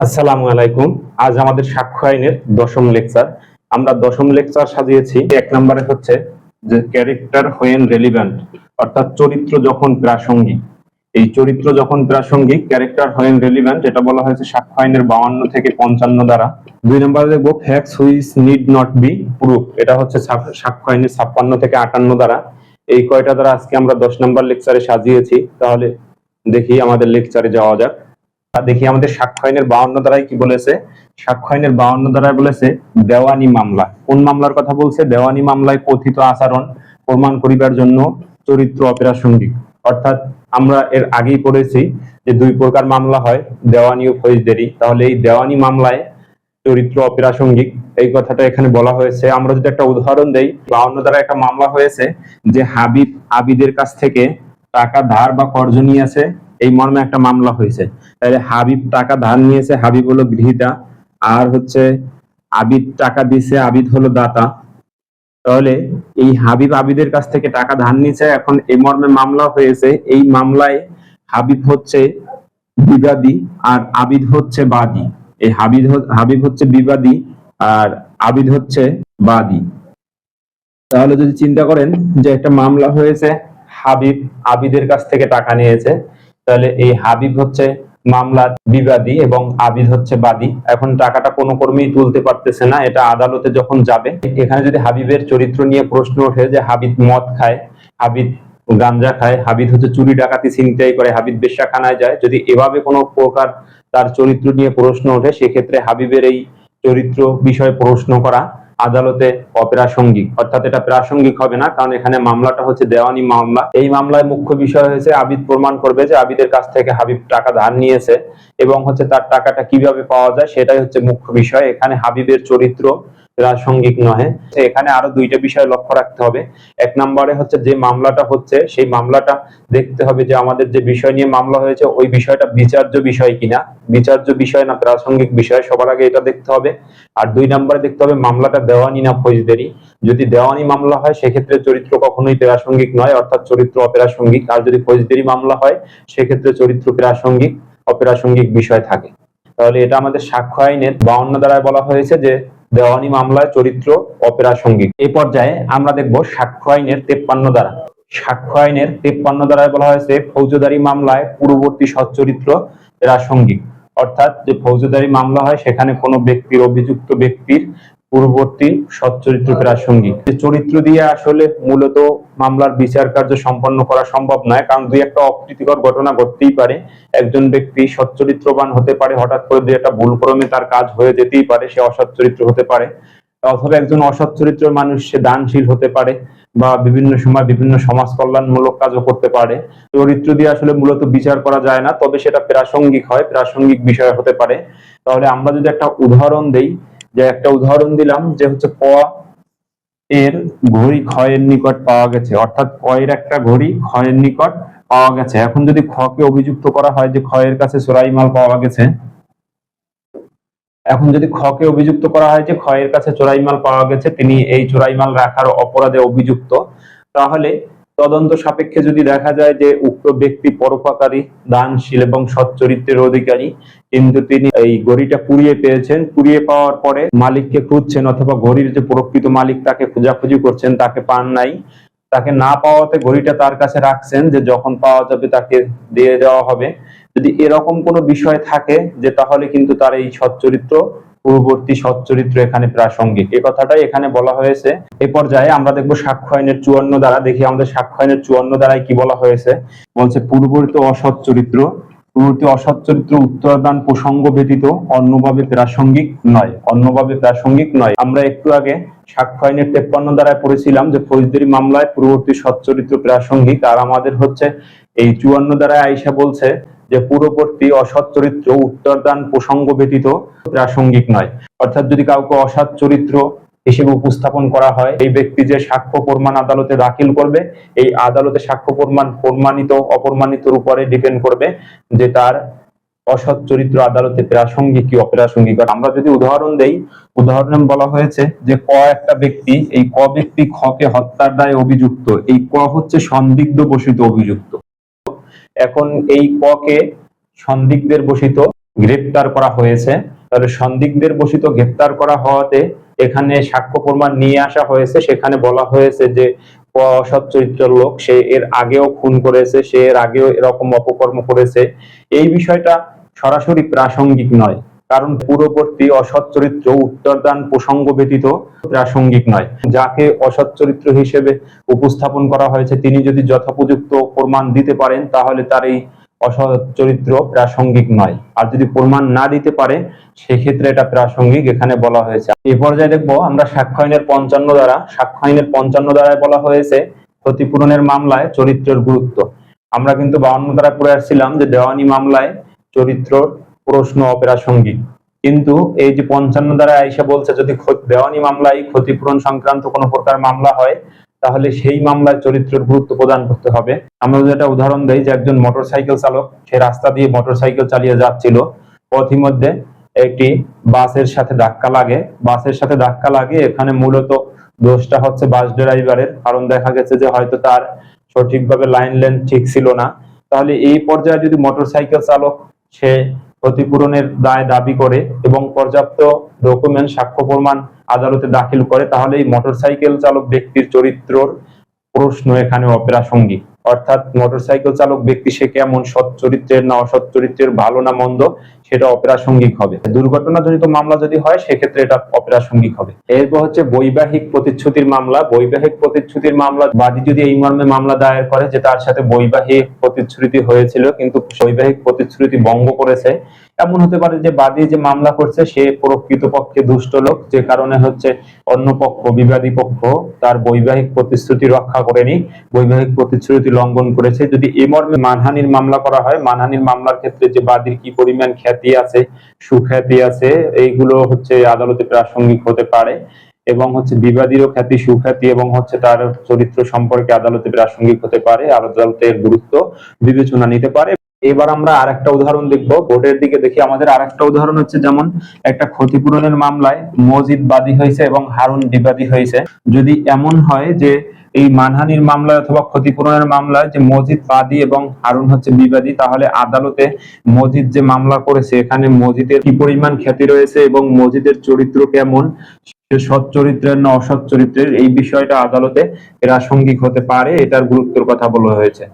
আসসালামু আলাইকুম। আজ আমাদের সাক্ষ্য আইনের দশম লেকচার। আমরা দশম লেকচার সাজিয়েছি। এক নম্বরে হচ্ছে যে ক্যারেক্টার হোয়েন রেলিভেন্ট অর্থাৎ চরিত্র যখন প্রাসঙ্গিক। এই চরিত্র যখন প্রাসঙ্গিক ক্যারেক্টার হোয়েন রেলিভেন্ট এটা বলা হয়েছে সাক্ষ্য আইনের বাউান্ন থেকে পঞ্চান্ন দ্বারা। দুই নম্বরে দেখব facts which need not be proof এটা হচ্ছে সাক্ষ্য আইনের ছাপ্পান্ন থেকে আটান্ন দ্বারা। এই কয়টা দ্বারা আজকে আমরা দশ নম্বর লেকচারে সাজিয়েছি। তাহলে দেখি আমাদের লেকচারে যাওয়া যাক। আর দেখি আমাদের সাক্ষ্য আইনের বাউন্ন দ্বারাই কি বলেছে? সাক্ষ্য আইনের বাউন্ন দ্বারাই বলেছে, দেওয়ানি মামলা। কোন মামলার কথা বলছে? দেওয়ানি মামলায় কথিত আচরণ প্রমাণ করিবার জন্য চরিত্র অপ্রাসঙ্গিক। অর্থাৎ আমরা এর আগেই পড়েছি যে দুই প্রকার মামলা হয়, দেওয়ানি ও ফৌজদারি। তাহলে এই দেওয়ানি মামলায় চরিত্র অপ্রাসঙ্গিক, এই কথাটা এখানে বলা হয়েছে। আমরা যদি একটা উদাহরণ দেই, বাউন্ন দ্বারা একটা মামলা হয়েছে যে হাবিব আবিদের কাছ থেকে টাকা ধার বা কর্জ নিয়েছে এই মর্মে একটা মামলা হয়েছে। তাহলে হাবিব টাকা ধার নিয়েছে, হাবিব হলো গৃহীতা। আর হচ্ছে আবিদ টাকা দিছে আবিদ হলো দাতা। তাহলে এই হাবিব আবিদের কাছ থেকে টাকা ধার নিয়েছে, এখন এই মর্মে মামলা হয়েছে। এই মামলায় হাবিব হচ্ছে বিবাদী আর আবিদ হচ্ছে বাদী। এই হাবিব হ- হাবিব হচ্ছে বিবাদী আর আবিদ হচ্ছে বাদী। তাহলে যদি চিন্তা করেন যে একটা মামলা হয়েছে, হাবিব আবিদের কাছ থেকে টাকা নিয়েছে তাহলে এই হাবিব হচ্ছে মামলা বিবাদী এবং আবিদ হচ্ছে বাদী। এখন টাকাটা কোনো কর্মী তুলতে পারতেছে না, এটা আদালতে যখন যাবে, এখানে যদি হাবিবের চরিত্র নিয়ে প্রশ্ন ওঠে যে হাবিব মদ খায়, হাবিব গাঞ্জা খায় হাবিদ হচ্ছে চুরি ডাকাতি, ছিনতাই করে, হাবিব বেশ্যাখানায় যায়, যদি এভাবে কোনো প্রকার তার চরিত্র নিয়ে প্রশ্ন ওঠে, সেক্ষেত্রে হাবিবের এই চরিত্র বিষয়ে প্রশ্ন করা আদালতে অপ্রাসঙ্গিক। অর্থাৎ এটা প্রাসঙ্গিক হবে না, কারণ এখানে মামলাটা হচ্ছে দেওয়ানি মামলা। এই মামলায় মুখ্য বিষয় হয়েছে, আবিদ প্রমাণ করবে যে আবিদের কাছ থেকে হাবিব টাকা ধার নিয়েছে এবং হচ্ছে তার টাকাটা কীভাবে পাওয়া যায়, সেটাই হচ্ছে মুখ্য বিষয়। এখানে হাবিবের চরিত্র প্রাসঙ্গিক নহে। এখানে আরও দুইটা বিষয় লক্ষ্য রাখতে হবে। এক নম্বরে হচ্ছে যে মামলাটা হচ্ছে, সেই মামলাটা দেখতে হবে যে আমাদের যে বিষয় নিয়ে মামলা হয়েছে, ওই বিষয়টা বিচার্য বিষয় কিনা। বিচার্য বিষয় না, প্রাসঙ্গিক বিষয়, সবার আগে এটা দেখতে হবে। আর দুই নম্বরে দেখতে হবে মামলাটা দেওয়ানি না ফৌজদারি। যদি দেওয়ানি মামলা হয়, সেক্ষেত্রে চরিত্র কখনোই প্রাসঙ্গিক নয়, অর্থাৎ চরিত্র অপ্রাসঙ্গিক। আর যদি ফৌজদারি মামলা হয়, সেক্ষেত্রে চরিত্র প্রাসঙ্গিক, অপ্রাসঙ্গিক বিষয় থাকে। তাহলে এটা আমাদের সাক্ষ্য আইনের বাউন্ন দ্বারায় বলা হয়েছে যে দেওয়ানি মামলায় চরিত্র অপেরা সংগীত এই পর্যায়ে আমরা দেখব সাক্ষ্য আইনের তেপ্পান্ন দ্বারা সাক্ষ্য আইনের তেপ্পান্ন দ্বারায় বলা হয়েছে ফৌজদারি মামলায় পূর্ববর্তী সচ্চরিত্র প্রাসঙ্গিক অর্থাৎ যে ফৌজদারি মামলা হয়, সেখানে কোনো ব্যক্তির, অভিযুক্ত ব্যক্তির পূর্ববর্তী সচ্চরিত্র প্রাসঙ্গিক চরিত্র দিয়ে আসলে মূলত মামলার বিচার কার্য সম্পন্ন করা সম্ভব নয়, কারণ দুই একটা অপ্রীতিকর ঘটনা ঘটতেই পারে। একজন ব্যক্তি সচ্চরিত্রবান হতে পারে, হঠাৎ করে দুই একটা ভুল ক্রমে তার কাজ হয়ে যেতেই পারে, সে অসৎ চরিত্র হতে পারে। অথবা একজন অসৎ চরিত্র মানুষ, সে দানশীল হতে পারে বা বিভিন্ন সময় বিভিন্ন সমাজ কল্যাণমূলক কাজও করতে পারে। চরিত্র দিয়ে আসলে মূলত বিচার করা যায় না, তবে সেটা প্রাসঙ্গিক হয়, প্রাসঙ্গিক বিষয় হতে পারে। তাহলে আমরা যদি একটা উদাহরণ দেই যে একটা উদাহরণ দিলাম যে হচ্ছে ক এর ঘড়ি ক্ষয়ের নিকট পাওয়া গেছে। অর্থাৎ ক এর একটা ঘড়ি ক্ষয়ের নিকট পাওয়া গেছে। এখন যদি খকে অভিযুক্ত করা হয় যে ক্ষয়ের কাছে চোরাই মাল পাওয়া গেছে, এখন যদি খকে অভিযুক্ত করা হয় যে ক্ষয়ের কাছে চোরাই মাল পাওয়া গেছে, তিনি এই চোরাই মাল রাখার অপরাধে অভিযুক্ত, তাহলে তদন্ত সাপেক্ষে যদি দেখা যায় যে উক্ত ব্যক্তি পরোপকারী, দানশীল এবং সচ্চরিত্রের অধিকারী, কিন্তু তিনি এই ঘড়িটা পুড়িয়ে পেয়েছেন, পুড়িয়ে পাওয়ার পরে মালিককে খুঁজছেন অথবা ঘড়ির যে প্রকৃত মালিক তাকে খোঁজাখুঁজি করছেন, তাকে পান নাই, তাকে না পাওয়াতে ঘড়িটা তার কাছে রাখছেন যে যখন পাওয়া যাবে তাকে দিয়ে দেওয়া হবে। যদি এরকম কোনো বিষয় থাকে, যে তাহলে কিন্তু তার এই সচ্চরিত্র পূর্ববর্তী সচ্চরিত্র এখানে প্রাসঙ্গিক। এই কথাটাই এখানে বলা হয়েছে। এ পর্যায়ে আমরা দেখব সাক্ষ্য আইনের চুয়ান্ন দ্বারা। দেখি আমাদের সাক্ষ্য আইনের চুয়ান্ন দ্বারাই কি বলা হয়েছে। বলছে, পূর্ববর্তী অসৎ চরিত্র পূর্ববর্তী অসৎ চরিত্র উত্তরদান প্রসঙ্গ ব্যতীত অন্যভাবে প্রাসঙ্গিক নয়। অন্যভাবে প্রাসঙ্গিক নয়। আমরা একটু আগে সাক্ষ্য আইনের তেপ্পান্ন দ্বারায় পড়েছিলাম যে ফৌজদারি মামলায় পূর্ববর্তী সচ্চরিত্র প্রাসঙ্গিক। আর আমাদের হচ্ছে এই চুয়ান্ন দ্বারায় আইসা বলছে যে পূর্ববর্তী অসৎ চরিত্র উত্তরদান প্রসঙ্গ ব্যতীত প্রাসঙ্গিক নয়। অর্থাৎ যদি কাউকে অসৎ চরিত্র হিসেবে উপস্থাপন করা হয়, এই ব্যক্তি যে সাক্ষ্য প্রমাণ আদালতে দাখিল করবে, এই আদালতে সাক্ষ্য প্রমাণ প্রমাণিত অপ্রমাণিতর উপরে ডিপেন্ড করবে যে তার অসৎ চরিত্র আদালতে প্রাসঙ্গিক কি অপ্রাসঙ্গিক। আমরা যদি উদাহরণ দেই, উদাহরণে বলা হয়েছে যে ক একটা ব্যক্তি, এই ক ব্যক্তি খকে হত্যার দায়ে অভিযুক্ত, এই ক হচ্ছে সন্দিগ্ধ বসিত অভিযুক্ত। এখন এই কে সন্দিগ্ধের বসিত গ্রেপ্তার করা হয়েছে। তাহলে সন্দিগ্ধের বসিত গ্রেপ্তার করা হওয়াতে এখানে সাক্ষ্য প্রমাণ নিয়ে আসা হয়েছে। সেখানে বলা হয়েছে যে অসৎ চরিত্রের লোক, সে এর আগেও খুন করেছে, সে এর আগেও এরকম অপকর্ম করেছে। এই বিষয়টা সরাসরি প্রাসঙ্গিক নয়। কারণ পূর্ববর্তী অসৎ চরিত্র উত্তরদান প্রসঙ্গ ব্যতীত প্রাসঙ্গিক নয়। যাকে অসৎ চরিত্র হিসেবে উপস্থাপন করা হয়েছে, তিনি যদি যথোপযুক্ত প্রমাণ দিতে পারেন, তাহলে তার এই অসৎ চরিত্র প্রাসঙ্গিক নয়। আর যদি প্রমাণ না দিতে পারে, সেক্ষেত্রে এটা প্রাসঙ্গিক এখানে বলা হয়েছে। এই পর্যায়ে দেখব, আমরা সাক্ষ্য আইনের পঞ্চান্ন দ্বারা, সাক্ষ্য আইনের পঞ্চান্ন দ্বারায় বলা হয়েছে ক্ষতিপূরণের মামলায় চরিত্রের গুরুত্ব। আমরা কিন্তু বাউন্ন দ্বারা পড়ে আসছিলাম যে দেওয়ানি মামলায় চরিত্র প্রশ্ন অপ্রাসঙ্গিক কিন্তু এই যে পঞ্চান্ন দ্বারা আইসা বলছে, যদি দেওয়ানি মামলায় ক্ষতিপূরণ সংক্রান্ত কোনো প্রকার মামলা হয়, তাহলে সেই মামলায় চরিত্রের গুরুত্ব প্রদান করতে হবে। আমরা একটা উদাহরণ দেই যে একজন মোটরসাইকেল চালক, সে রাস্তা দিয়ে মোটরসাইকেল চালিয়ে যাচ্ছিল, পথিমধ্যে একটি বাসের সাথে ধাক্কা লাগে। বাসের সাথে ধাক্কা লাগে, এখানে মূলত দোষটা হচ্ছে বাস ড্রাইভারের। কারণ দেখা গেছে যে হয়তো তার সঠিকভাবে লাইন লেন ঠিক ছিল না। তাহলে এই পর্যায়ে যদি মোটরসাইকেল চালক, সে ক্ষতিপূরণের দায় দাবি করে এবং পর্যাপ্ত ডকুমেন্ট সাক্ষ্য প্রমাণ আদালতে দাখিল করে তাহলে এই মোটরসাইকেল চালক ব্যক্তির চরিত্রর প্রশ্ন এখানে অপ্রাসঙ্গিক। অর্থাৎ মোটরসাইকেল চালক ব্যক্তি সে কেমন সৎ চরিত্রের না অসৎ চরিত্রের, ভালো না মন্দ সেটা অপ্রাসঙ্গিক হবে। দুর্ঘটনাজনিত মামলা যদি হয়, সেক্ষেত্রে এটা অপ্রাসঙ্গিক হবে। এরপর হচ্ছে বৈবাহিক প্রতিশ্রুতির মামলা। বৈবাহিক প্রতিশ্রুতির মামলা, বাদী যদি এই মর্মে মামলা দায়ের করে যে তার সাথে বৈবাহিক প্রতিশ্রুতি হয়েছিল, কিন্তু বৈবাহিক প্রতিশ্রুতি ভঙ্গ করেছে, এমন হতে পারে যে বাদী যে মামলা করছে, সে প্রকৃতপক্ষে দুষ্ট লোক, যে কারণে হচ্ছে অন্য পক্ষ, বিবাদী পক্ষ, তার বৈবাহিক প্রতিশ্রুতি রক্ষা করেনি, বৈবাহিক প্রতিশ্রুতি লঙ্ঘন করেছে। যদি এ মর্মে মানহানির মামলা করা হয়, মানহানির মামলার ক্ষেত্রে যে বাদীর কি পরিমাণ খ্যাতি আছে, সুখ্যাতি আছে, এইগুলো হচ্ছে আদালতে প্রাসঙ্গিক হতে পারে এবং হচ্ছে বিবাদীরও খ্যাতি, সুখ্যাতি এবং হচ্ছে তার চরিত্র সম্পর্কে আদালতে প্রাসঙ্গিক হতে পারে, আদালতের গুরুত্ব বিবেচনা নিতে পারে। এবার আমরা আরেকটা উদাহরণ দেখব বোর্ডের দিকে দেখি, আমাদের আরেকটা উদাহরণ হচ্ছে যেমন একটা ক্ষতিপূরণের মামলায় মজিদ বাদী হয়েছে এবং হারুন বিবাদী হয়েছে। যদি এমন হয় যে এই মানহানির মামলায় অথবা ক্ষতিপূরণের মামলায় যে মজিদ বাদী এবং হারুন হচ্ছে বিবাদী, তাহলে আদালতে মজিদ যে মামলা করেছে, এখানে মজিদের কি পরিমাণ খ্যাতি রয়েছে এবং মজিদের চরিত্র কেমন? সৎ চরিত্রের না অসৎ চরিত্রের? এই বিষয়টা আদালতে প্রাসঙ্গিক হতে পারে, এটার গুরুত্বের কথা বলা হয়েছে।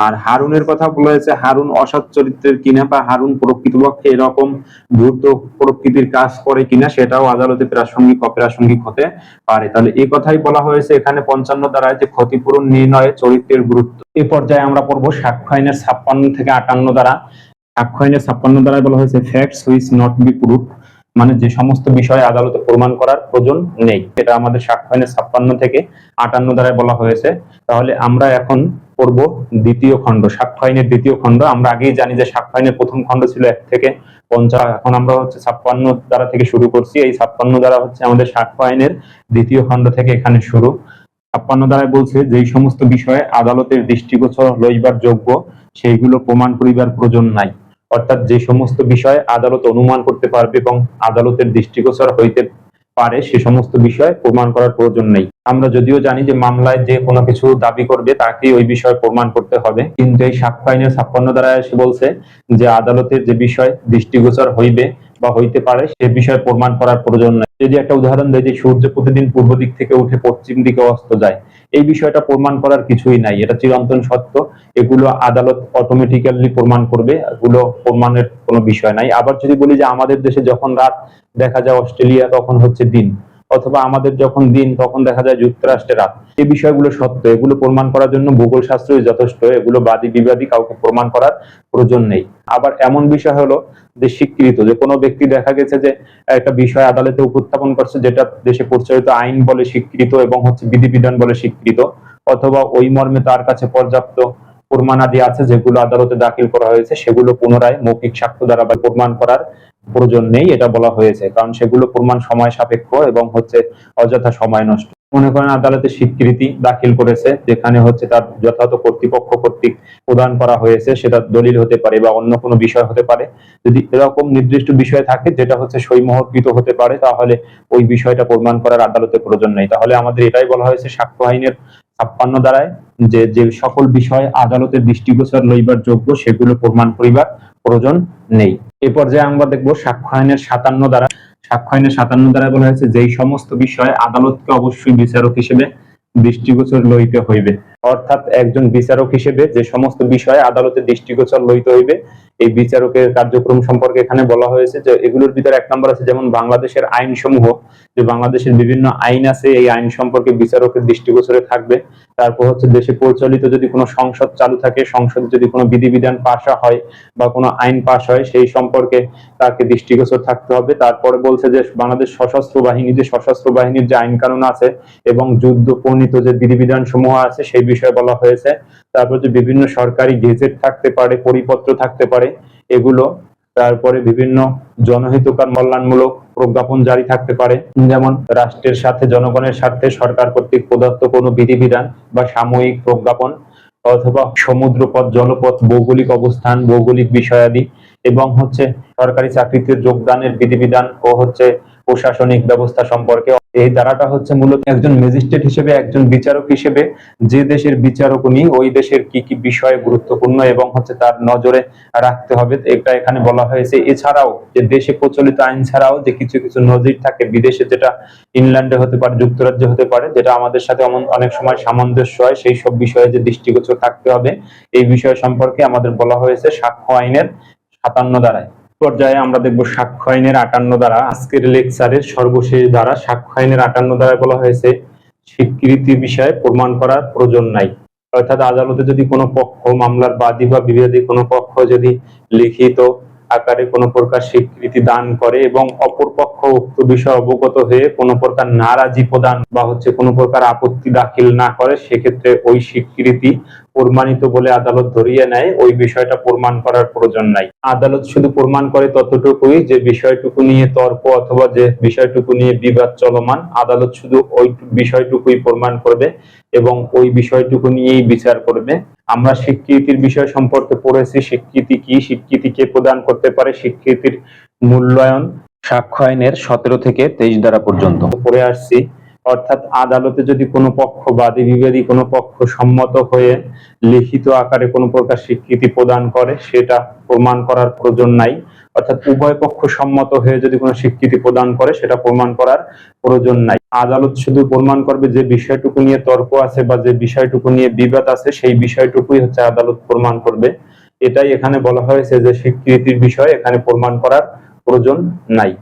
আর হারুনের কথা বলা হয়েছে, হারুন অসৎ চরিত্রের কিনা বা হারুন প্রকৃতপক্ষে এরকম দ্রুত প্রকৃতির কাজ করে কিনা সেটাও আদালতে প্রাসঙ্গিক, অপ্রাসঙ্গিক হতে পারে। তাহলে এই কথাই বলা হয়েছে, এখানে পঞ্চান্ন দ্বারায় যে ক্ষতিপূরণ নির্ণয়ে চরিত্রের গুরুত্ব। এই পর্যায়ে আমরা পড়ব সাক্ষ্য আইনের ছাপ্পান্ন থেকে আটান্ন দ্বারা। সাক্ষ্য আইনের ছাপ্পান্ন দ্বারায় বলা হয়েছে facts which not be proof মানে যে সমস্ত বিষয় আদালতে প্রমাণ করার প্রয়োজন নেই। এটা আমাদের সাক্ষ্য আইনের ছাপ্পান্ন থেকে আটান্ন দ্বারায় বলা হয়েছে। তাহলে আমরা এখন পড়ব দ্বিতীয় খণ্ড সাক্ষ্য আইনের দ্বিতীয় খণ্ড। আমরা আগেই জানি যে সাক্ষ্য আইনের প্রথম খণ্ড ছিল এক থেকে পঞ্চাশ। এখন আমরা হচ্ছে ছাপ্পান্ন দ্বারা থেকে শুরু করছি। এই ছাপ্পান্ন দ্বারা হচ্ছে আমাদের সাক্ষ্য আইনের দ্বিতীয় খণ্ড থেকে এখানে শুরু। ছাপ্পান্ন দ্বারায় বলছে যেই সমস্ত বিষয়ে আদালতের দৃষ্টিগোচর লইবার যোগ্য সেইগুলো প্রমাণ করিবার প্রয়োজন নাই। অর্থাৎ যে সমস্ত বিষয় আদালত অনুমান করতে পারবে এবং আদালতের দৃষ্টিগোচর হইতে পারে সে সমস্ত বিষয় প্রমাণ করার প্রয়োজন নেই। আমরা যদিও জানি যে মামলায় যে কোনো কিছু দাবি করবে তাকে ওই বিষয় প্রমাণ করতে হবে। কিন্তু এই সাক্ষ্য আইনের ছাপ্পান্ন দ্বারা এসে বলছে যে আদালতের যে বিষয় দৃষ্টিগোচর হইবে বা হইতে পারে, সে বিষয় প্রমাণ করার প্রয়োজন নেই। যদি একটা উদাহরণ দেয় যে সূর্য প্রতিদিন পূর্ব দিক থেকে উঠে পশ্চিম দিকে অস্ত যায়, এই বিষয়টা প্রমাণ করার কিছুই নাই। এটা চিরন্তন সত্য। এগুলো আদালত অটোমেটিক্যালি প্রমাণ করবে। এগুলো প্রমাণের কোনো বিষয় নাই। আবার যদি বলি যে আমাদের দেশে যখন রাত দেখা যায়, অস্ট্রেলিয়া তখন হচ্ছে দিন। অথবা আমাদের যখন দিন, তখন দেখা যায় যুক্তরাষ্ট্রে রাত। এই বিষয়গুলো সত্য, এগুলো প্রমাণ করার জন্য ভূগোল শাস্ত্রই যথেষ্ট, এগুলো বাদী বিবাদী কাউকে প্রমাণ করার প্রয়োজন নেই। আবার এমন বিষয় হলো যে স্বীকৃত, যে কোনো ব্যক্তি দেখা গেছে যে একটা বিষয় আদালতে উপস্থাপন করছে যেটা দেশে প্রচলিত আইন বলে স্বীকৃত এবং হচ্ছে বিধিবিধান বলে স্বীকৃত, অথবা ওই মর্মে তার কাছে পর্যাপ্ত প্রমাণাদি আছে যেগুলো আদালতে দাখিল করা হয়েছে, সেগুলো পুনরায় মৌখিক সাক্ষ্য দ্বারা বা প্রমাণ করার প্রয়োজন নেই, এটা বলা হয়েছে। কারণ সেগুলো প্রমাণ সময় সাপেক্ষ এবং হচ্ছে অযথা সময় নষ্ট। মনে করেন আদালতে স্বীকৃতি দাখিল করেছে, যেখানে হচ্ছে তার যথাযথ কর্তৃপক্ষ কর্তৃক প্রদান করা হয়েছে, সেটা দলিল হতে পারে বা অন্য কোনো বিষয় হতে পারে। যদি এরকম নির্দিষ্ট বিষয় থাকে, যেটা হচ্ছে সইমহকৃত হতে পারে, তাহলে ওই বিষয়টা প্রমাণ করার আদালতে প্রয়োজন নেই। তাহলে আমাদের এটাই বলা হয়েছে সাক্ষ্য আইনের ছাপ্পান্ন দ্বারায়, যে যে সকল বিষয় আদালতের দৃষ্টিগোচর লইবার যোগ্য, সেগুলো প্রমাণ করিবার প্রয়োজন নেই। এ পর্যায়ে আমরা দেখব সাক্ষ্য আইনের সাতান্ন দ্বারা সাক্ষ্য আইনের সাতান্ন দ্বারা বলা হয়েছে, যেই সমস্ত বিষয়ে আদালতকে অবশ্যই বিচারক হিসেবে দৃষ্টিগোচর লইতে হইবে। অর্থাৎ একজন বিচারক হিসেবে যে সমস্ত বিষয় আদালতে দৃষ্টিগোচর লইতে হইবে, এই বিচারকের কার্যক্রম সম্পর্কে এখানে বলা হয়েছে যে এগুলোর ভিতরে এক নম্বর আছে যেমন বাংলাদেশের আইন সমূহ যে বাংলাদেশের বিভিন্ন আইন আছে, এই আইন সম্পর্কে বিচারকের দৃষ্টিগোচরে থাকবে। তারপর হচ্ছে দেশে প্রচলিত যদি কোনো সংসদ চালু থাকে, সংসদ যদি কোনো বিধিবিধান পাশ হয় বা কোনো আইন পাশ হয়, সেই সম্পর্কে তাকে দৃষ্টিগোচর থাকতে হবে। তারপরে বলছে যে বাংলাদেশ সশস্ত্র বাহিনী যে সশস্ত্র বাহিনীর যে আইন কানুন আছে এবং যুদ্ধ প্রণীত যে বিধিবিধান সমূহ আছে, সেই বিষয়ে বলা হয়েছে। তারপর যে বিভিন্ন সরকারি গেজেট থাকতে পারে, পরিপত্র থাকতে পারে, এগুলো। তারপরে বিভিন্ন জনহিতকার কল্যাণমূলক প্রজ্ঞাপন জারি থাকতে পারে। যেমন রাষ্ট্রের সাথে জনগণের স্বার্থে সরকার কর্তৃক প্রদত্ত কোনো বিধিবিধান বা সাময়িক প্রজ্ঞাপন অথবা সমুদ্রপথ, জলপথ, ভৌগোলিক অবস্থান, ভৌগোলিক বিষয়াদি এবং হচ্ছে সরকারি চাকরিতে যোগদানের বিধিবিধান ও হচ্ছে প্রশাসনিক ব্যবস্থা সম্পর্কে। এই ধারাটা হচ্ছে মূলত একজন ম্যাজিস্ট্রেট হিসেবে, একজন বিচারক হিসেবে যে দেশের বিচারক উনি, ওই দেশের কি কি বিষয় গুরুত্বপূর্ণ এবং হচ্ছে তার নজরে রাখতে হবে, এটা এখানে বলা হয়েছে। এছাড়াও যে দেশে প্রচলিত আইন ছাড়াও যে কিছু কিছু নজির থাকে, বিদেশে যেটা ইংল্যান্ডে হতে পারে, যুক্তরাজ্যে হতে পারে, যেটা আমাদের সাথে অনেক সময় সামঞ্জস্য হয়, সেই সব বিষয়ে যে দৃষ্টিগোচর থাকতে হবে, এই বিষয় সম্পর্কে আমাদের বলা হয়েছে সাক্ষ্য আইনের সাতান্ন দ্বারায় পর্যায়ে আমরা দেখব সাক্ষ্য আইনের আটান্ন দ্বারা। আজকের লেকচারের সর্বশেষ দ্বারা সাক্ষ্য আইনের আটান্ন দ্বারায় বলা হয়েছে, স্বীকৃতি বিষয়ে প্রমাণ করার প্রয়োজন নাই। অর্থাৎ আদালতে যদি কোনো পক্ষ মামলার বাদী বা বিবাদী কোনো পক্ষ যদি লিখিত আকারে কোনো প্রকার স্বীকৃতি দান করে এবং অপর পক্ষ উক্ত বিষয়ে অবগত হয়ে কোনো প্রকার নারাজি প্রদান বা হচ্ছে কোনো প্রকার আপত্তি দাখিল না করে, সেক্ষেত্রে ওই স্বীকৃতি প্রমাণিত বলে আদালত ধরিয়ে নেয়, ওই বিষয়টা প্রমাণ করার প্রয়োজন নাই। আদালত শুধু প্রমাণ করে ততটুকুই যে বিষয়টুকু নিয়ে তর্ক অথবা যে বিষয়টুকু নিয়ে বিবাদ চলমান, আদালত শুধু ওই বিষয়টুকুই প্রমাণ করবে এবং ওই বিষয়টুকু নিয়েই বিচার করবে। আমরা স্বীকৃতির বিষয় সম্পর্কে পড়েছি, স্বীকৃতি কি, স্বীকৃতি কে প্রদান করতে পারে, স্বীকৃতির মূল্যায়ন সাক্ষ্য আইনের সতেরো থেকে তেইশ দ্বারা পর্যন্ত। পড়ে আসছি। অর্থাৎ আদালতে যদি কোনো পক্ষ বাদী বিবাদী কোনো পক্ষ সম্মত হয়ে লিখিত আকারে কোনো প্রকার স্বীকৃতি প্রদান করে, সেটা প্রমাণ করার প্রয়োজন নাই। অর্থাৎ উভয় পক্ষ সম্মত হয়ে যদি কোনো স্বীকৃতি প্রদান করে, সেটা প্রমাণ করার প্রয়োজন নাই। আদালত শুধু প্রমাণ করবে যে বিষয়টুকু নিয়ে তর্ক আছে বা যে বিষয়টুকু নিয়ে বিবাদ আছে, সেই বিষয়টুকুই হচ্ছে আদালত প্রমাণ করবে। এটাই এখানে বলা হয়েছে যে স্বীকৃতির বিষয় এখানে প্রমাণ করার প্রয়োজন নাই।